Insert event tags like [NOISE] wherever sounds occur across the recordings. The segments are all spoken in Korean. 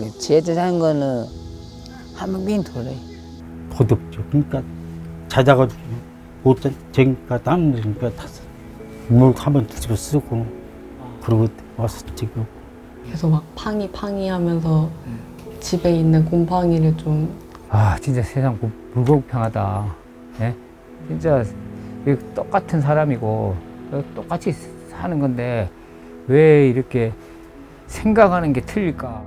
하는 거는 한 번긴 돌아요. 도둑죠. 그러니까 찾아가지고 못 되니까 다른 데니까 다물 한번 뒤집어 쓰고 그러고 와서 지금 계속 막 팡이 팡이 하면서 집에 있는 곰팡이를 좀 아 진짜 세상 무- 불공평하다. 예? 진짜 이 똑같은 사람이고 어, 똑같이 사는 건데 왜 이렇게 생각하는 게 틀릴까?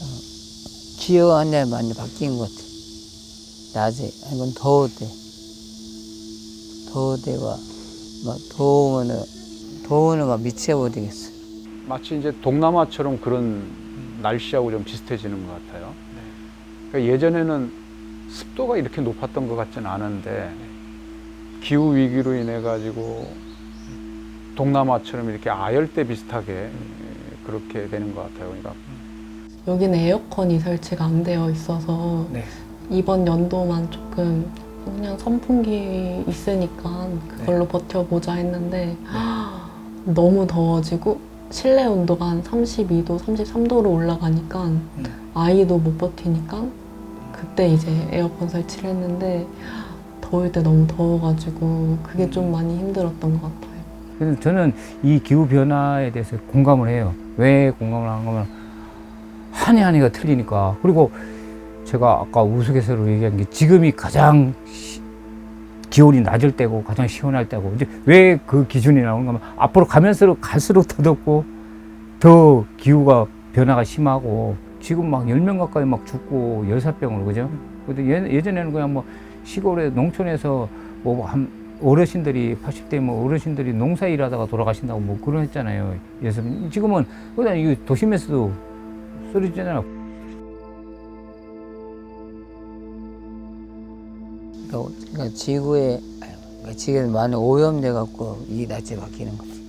어, 기후 안에 많이 바뀐 것 같아. 낮에 아니면 더울 때 더울 때가 막 더우면은 더우는 막 미쳐버리겠어. 마치 이제 동남아처럼 그런 날씨하고 좀 비슷해지는 것 같아요. 그러니까 예전에는 습도가 이렇게 높았던 것 같지는 않은데 기후 위기로 인해 가지고 동남아처럼 이렇게 아열대 비슷하게 그렇게 되는 것 같아요. 그러니까 여기는 에어컨이 설치가 안 되어 있어서 네. 이번 연도만 조금 그냥 선풍기 있으니까 그걸로 버텨보자 했는데 [GASPS] 너무 더워지고 실내 온도가 한 32도, 33도로 올라가니까 아이도 못 버티니까 그때 이제 에어컨 설치를 했는데 더울 때 너무 더워가지고 그게 좀 많이 힘들었던 것 같아요. 그래서 저는 이 기후 변화에 대해서 공감을 해요. 왜 공감을 하는 거면 한 해 한 해가 틀리니까. 그리고 제가 아까 우스갯소리로 얘기한 게 지금이 가장 시- 기온이 낮을 때고 가장 시원할 때고 이제 왜 그 기준이 나오는가 하면 앞으로 가면서 갈수록 더 덥고 더 기후가 변화가 심하고 지금 막 열 명 가까이 막 죽고 열사병으로 그죠? 근데 예- 예전에는 그냥 뭐 시골에 농촌에서 뭐한 어르신들이 80대 뭐 어르신들이 농사 일하다가 돌아가신다고 뭐 그런 했잖아요. 그래서 지금은 그냥 이 도심에서도 쓰러지잖아요. 그러니까, 지구에 지금 많이 오염돼 갖고 이 날씨 바뀌는 거지.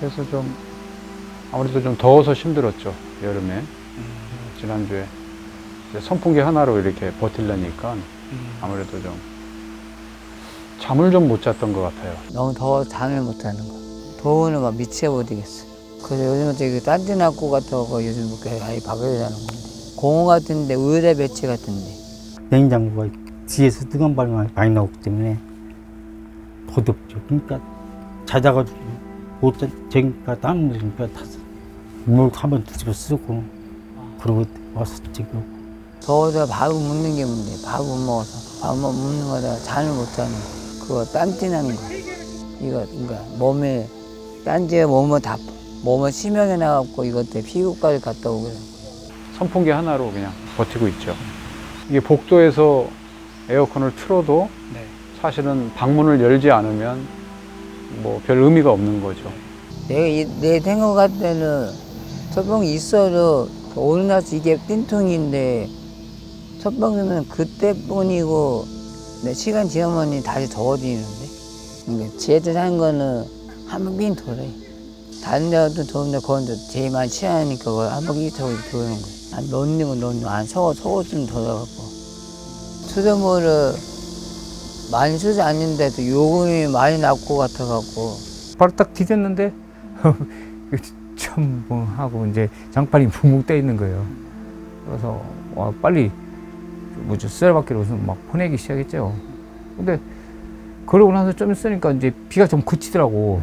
그래서 좀 아무래도 좀 더워서 힘들었죠 여름에 지난주에 이제 선풍기 하나로 이렇게 버틸려니까 아무래도 좀 잠을 좀 못 잤던 것 같아요. 너무 더워서 잠을 못 자는 거. 더우는 막 미쳐버리겠어. 그래서 요즘은 저기 딴지나고 같아서 요즘 그렇게 아예 바꿔야 되는 건데. 공원 같은데 의대 배치 같은데. 냉장고가 뒤에서 뜨거운 바람이 많이 나오기 때문에 도둑죠. 그러니까 찾아가 못 되니까 다른 데니까 다물 한번 뒤집어 쓰고 그러고 와서 지금 더워서 밥을 먹는 게 문제. 밥을 못 먹어서 밥못 먹는 거다 잠을 못 자는 거. 그거 딴지 나는 거. 이거 그러니까 몸에 딴지에 몸을 다 몸을 심하게 나갖고 이것 때문에 피부까지 갔다 오고. 선풍기 하나로 그냥 버티고 있죠. 이게 복도에서 에어컨을 틀어도 사실은 방문을 열지 않으면 뭐 별 의미가 없는 거죠. 내가 이, 내 생각 같을 때는 첫병이 있어도 오늘 날씨 이게 띵통인데 첫병은 그때뿐이고 내 시간 지나면 다시 더워지는데. 그러니까 쟤들 하는 거는 한 번긴 돌아요 다른 데도 더운데 거기도 제일 많이 취하니까 그걸 한 번긴 저기 도는 거예요. 안 넣는 건 넣는 거안 속어 속옷좀 덜어갖고. 수돗물을 많이 쓰지 않는데도 요금이 많이 나고 같아갖고 바로 딱 뒤졌는데 참 뭐 하고 이제 장판이 붕붕 떠 있는 거예요. 그래서 와 빨리 뭐죠 쌀바퀴로 우선 막 퍼내기 시작했죠. 근데 그러고 나서 좀 있으니까 이제 비가 좀 그치더라고.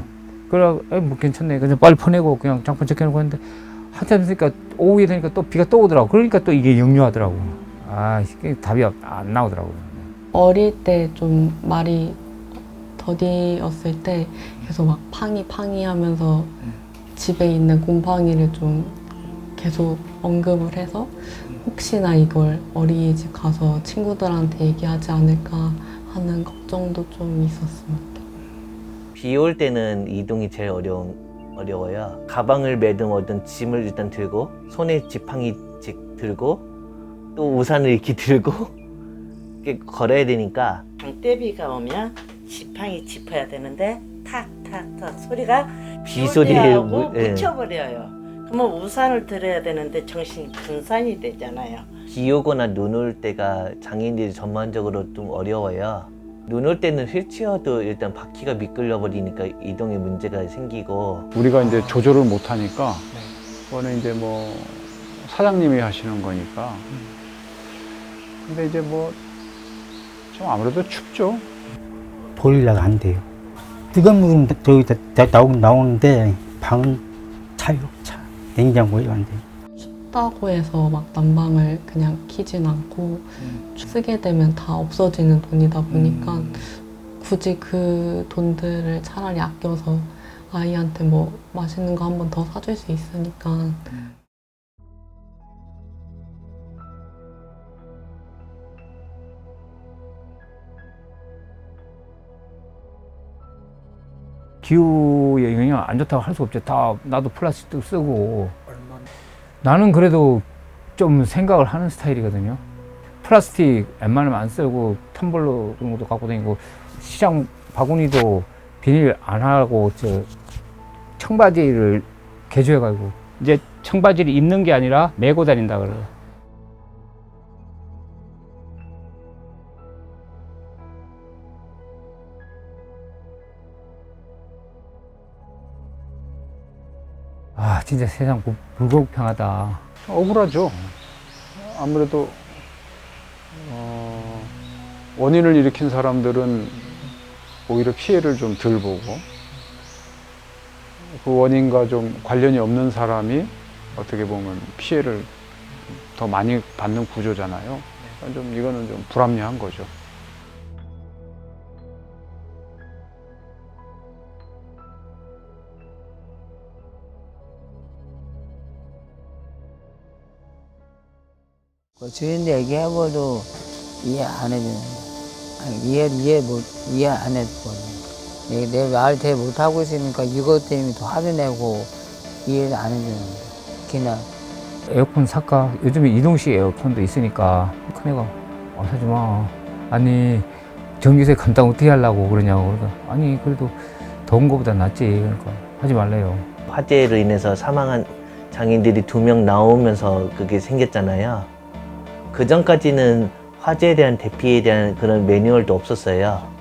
그래 뭐 괜찮네. 그래서 빨리 퍼내고 그냥 장판 제껴놓고 했는데 한참 있으니까 오후에 되니까 또 비가 또 오더라고. 그러니까 또 이게 역류하더라고. 아 이게 답이 안 나오더라고. 어릴 때 좀 말이 더디었을 때 계속 막 팡이 팡이 하면서 집에 있는 곰팡이를 좀 계속 언급을 해서 혹시나 이걸 어린이집 가서 친구들한테 얘기하지 않을까 하는 걱정도 좀 있었습니다. 비 올 때는 이동이 제일 어려운, 어려워요. 가방을 매든 뭐든 짐을 일단 들고, 손에 지팡이 직 들고, 또 우산을 이렇게 [LAUGHS] 들고, 이렇게 걸어야 되니까, 장대비가 오면 지팡이 짚어야 되는데 탁탁탁 소리가 비 소리에 비오고 무- 예. 묻혀버려요. 그러면 우산을 들어야 되는데 정신이 분산이 되잖아요. 비 오거나 눈 올 때가 장애인들이 전반적으로 좀 어려워요. 눈 올 때는 휠체어도 일단 바퀴가 미끌려 버리니까 이동에 문제가 생기고, 우리가 이제 조절을 못 하니까 그거는 이제 뭐 사장님이 하시는 거니까. 근데 이제 뭐 좀 아무래도 춥죠. 보일러가 안 돼요. 뜨거운 물은 저기 다, 다 나오긴 나오는데 방은 차요, 차. 냉장고에 안 돼요. 춥다고 해서 막 난방을 그냥 키진 않고 쓰게 되면 다 없어지는 돈이다 보니까 굳이 그 돈들을 차라리 아껴서 아이한테 뭐 맛있는 거 한 번 더 사줄 수 있으니까 기후의 영향 안 좋다고 할 수 없죠. 다 나도 플라스틱 쓰고 나는 그래도 좀 생각을 하는 스타일이거든요. 플라스틱 웬만하면 안 쓰고 텀블러 그런 것도 갖고 다니고 시장 바구니도 비닐 안 하고 저 청바지를 개조해가지고 이제 청바지를 입는 게 아니라 메고 다닌다 그래요. 아 진짜 세상 무- 불공평하다. 억울하죠. 아무래도 어, 원인을 일으킨 사람들은 오히려 피해를 좀 덜 보고 그 원인과 좀 관련이 없는 사람이 어떻게 보면 피해를 더 많이 받는 구조잖아요. 그러니까 좀 이거는 좀 불합리한 거죠. 주인들 얘기해봐도 이해 안 해주는데. 아니, 이해, 이해 못, 이해 안 해주거든. 내말 대해 못하고 있으니까 이것 때문에 더 화도 내고 이해를 안 해주는데. 그냥 에어컨 살까? 요즘에 이동식 에어컨도 있으니까 큰애가 아, 사지 마. 아니 전기세 감당 어떻게 하려고 그러냐고 그러니까 아니 그래도 더운 거보다 낫지 그러니까 하지 말래요. 화재로 인해서 사망한 장애인들이 두 명 나오면서 그게 생겼잖아요. 그 전까지는 화재에 대한 대피에 대한 그런 매뉴얼도 없었어요.